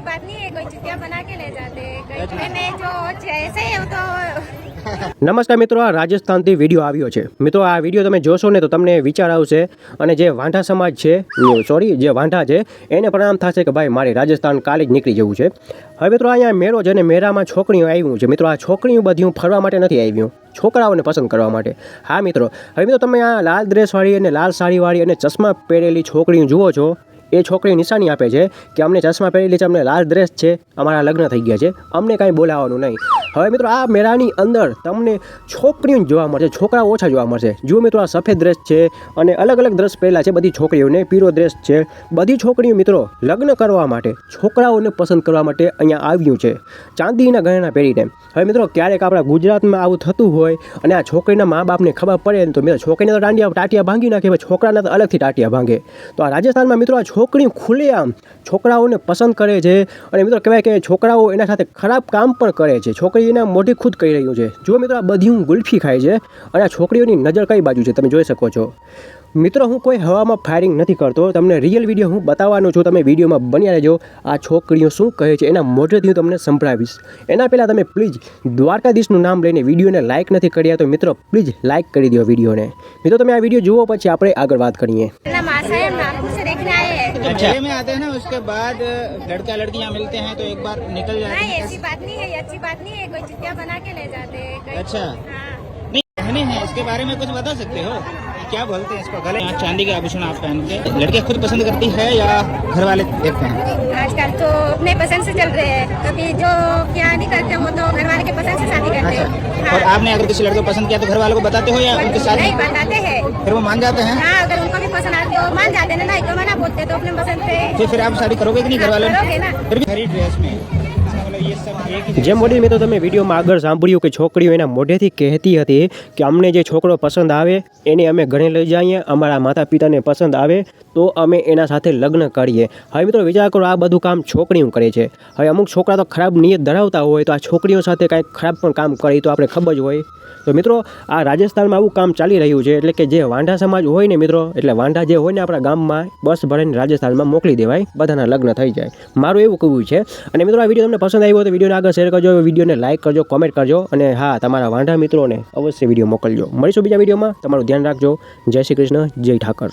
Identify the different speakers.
Speaker 1: ऐसी बात नहीं है कोई चुतिया बना के ले जाते हैं कोई मैंने जो जैसे ही वो तो
Speaker 2: નમસ્કાર મિત્રો આ રાજસ્થાનથી વિડીયો આવ્યો છે મિત્રો આ વિડીયો તમે જોશો ને તો તમને વિચાર આવશે અને જે વાંઢા સમાજ છે સોરી જે વાંઢા છે એને પ્રણામ થશે કે ભાઈ મારે રાજસ્થાન કાલે જ નીકળી જવું છે હવે મિત્રો અહીંયા મેળો છે અને મેળામાં છોકરીઓ આવ્યું છે મિત્રો આ છોકરીઓ બધી હું ફરવા માટે નથી આવ્યું છોકરાઓને પસંદ કરવા માટે હા મિત્રો હવે મિત્રો તમે આ લાલ ડ્રેસવાળી અને લાલ સાડીવાળી અને ચશ્મા પહેરેલી છોકરીઓ જુઓ છો એ છોકરી નિશાની આપે છે કે અમને ચશ્મા પહેરેલી છે, અમને લાલ ડ્રેસ છે, અમારા લગ્ન થઈ ગયા છે. અમને કાંઈ બોલાવવાનું નહીં. હવે મિત્રો આ મેળાની અંદર તમને છોકરીઓ જોવા મળશે, છોકરાઓ ઓછા જોવા મળશે. જુઓ મિત્રો આ સફેદ ડ્રેસ છે અને અલગ અલગ ડ્રેસ પહેલાં છે બધી છોકરીઓને, પીળો ડ્રેસ છે. બધી છોકરીઓ મિત્રો લગ્ન કરવા માટે, છોકરાઓને પસંદ કરવા માટે અહીંયા આવ્યું છે, ચાંદીના ગહેણા પહેરીને. હવે મિત્રો ક્યારેક આપણા ગુજરાતમાં આવું થતું હોય અને આ છોકરીના મા બાપને ખબર પડે ને તો મિત્રો છોકરીને તો દાંડિયા, ટાટિયા ભાંગી નાખે છોકરાને તો અલગથી ટાટિયા ભાંગે. તો આ રાજસ્થાનમાં મિત્રો આ છોકરી ખુલ્લેઆમ છોકરાઓને પસંદ કરે છે અને મિત્રો કહેવાય કે છોકરાઓ એના સાથે ખરાબ કામ પણ કરે છે. છોકરી એના મોઢી ખુદ કહી રહ્યું છે. જો મિત્રો, આ બધી હું ગુલ્ફી ખાય છે અને આ છોકરીઓની નજર કઈ બાજુ છે? તમે જોઈ શકો છો. મિત્રો હું કોઈ હવામાં ફાયરિંગ નથી કરતો તમને રિયલ વિડીયો હું બતાવવાનો છું તમે વિડીયોમાં બન્યા રહેજો આ છોકરીઓ શું કહે છે એના મોઢેથી હું તમને સંભળાવીશ એના પહેલાં તમે પ્લીઝ દ્વારકાધીશનું નામ લઈને વિડીયોને લાઇક નથી કર્યા તો મિત્રો પ્લીઝ લાઇક કરી દો વિડીયોને મિત્રો તમે આ વિડીયો જુઓ પછી આપણે આગળ વાત કરીએ
Speaker 1: ना मासा है हम नागपुर से देखने आए हैं
Speaker 3: जब मेले में आते हैं ना उसके बाद लड़का लड़कियां मिलते हैं तो एक बार निकल जाते
Speaker 1: नहीं
Speaker 3: हैं
Speaker 1: ऐसी बात नहीं है ये अच्छी बात नहीं है कोई चुतिया बना के ले जाते हैं कोई
Speaker 3: अच्छा
Speaker 1: हाँ
Speaker 3: नहीं पहने हैं इसके बारे में कुछ बता सकते हो क्या बोलते हैं इसको? गले यहाँ चांदी के आभूषण आप पहन के लड़कियाँ खुद पसंद करती है या घर वाले देखते हैं?
Speaker 1: आजकल तो अपने पसंद से चल रहे हैं। कभी जो क्या नहीं करते वो तो घर वाले के पसंद से शादी करते
Speaker 3: अच्छा।
Speaker 1: हैं।
Speaker 3: और
Speaker 1: हाँ।
Speaker 3: आपने अगर किसी लड़के को पसंद किया तो घर वालों को बताते हो या उनके साथ?
Speaker 1: नहीं बताते हैं।
Speaker 3: फिर वो मान जाते हैं?
Speaker 1: हाँ अगर उनको भी पसंद आते तो मान जाते हैं ना तो मना बोलते तो अपने पसंद से।
Speaker 3: फिर आप शादी करोगे कि नहीं घर वाले फिर भी खरी ड्रेस में।
Speaker 2: જેમ મોડી મેં તો તમે વિડીયોમાં આગળ સાંભળ્યું કે છોકરીઓ એના મોઢેથી કહેતી હતી કે અમને જે છોકરો પસંદ આવે, એને અમે ઘરે લઈ જઈએ, અમારા માતા પિતાને પસંદ આવે, તો અમે એના સાથે લગ્ન કરીએ. હવે મિત્રો વિચાર કરો, આ બધું કામ છોકરીઓ કરે છે. હવે અમુક છોકરા તો ખરાબ નિયત ધરાવતા હોય, તો આ છોકરીઓ સાથે કાંઈક ખરાબ પણ કામ કરે તો આપણે ખબર જ હોય. તો મિત્રો, આ રાજસ્થાનમાં આવું કામ ચાલી રહ્યું છે, એટલે કે જે વાંઢા સમાજ હોય ને મિત્રો, એટલે વાંઢા જે હોય ને આપણા ગામમાં, બસ ભરીને રાજસ્થાનમાં મોકલી દેવાય, બધાના લગ્ન થઈ જાય. મારું એવું કહેવું છે. અને મિત્રો, આ વીડિયો તમને પસંદ આવે આવ્યો તો વિડીયોને આગળ શેર કરજો વિડીયોને લાઇક કરજો કોમેન્ટ કરજો અને હા, તમારા વાંઢા મિત્રોને અવશ્ય વીડિયો મોકલજો. મળીશું બીજા વિડીયોમાં. તમારું ધ્યાન રાખજો. જય શ્રી કૃષ્ણ, જય ઠાકર.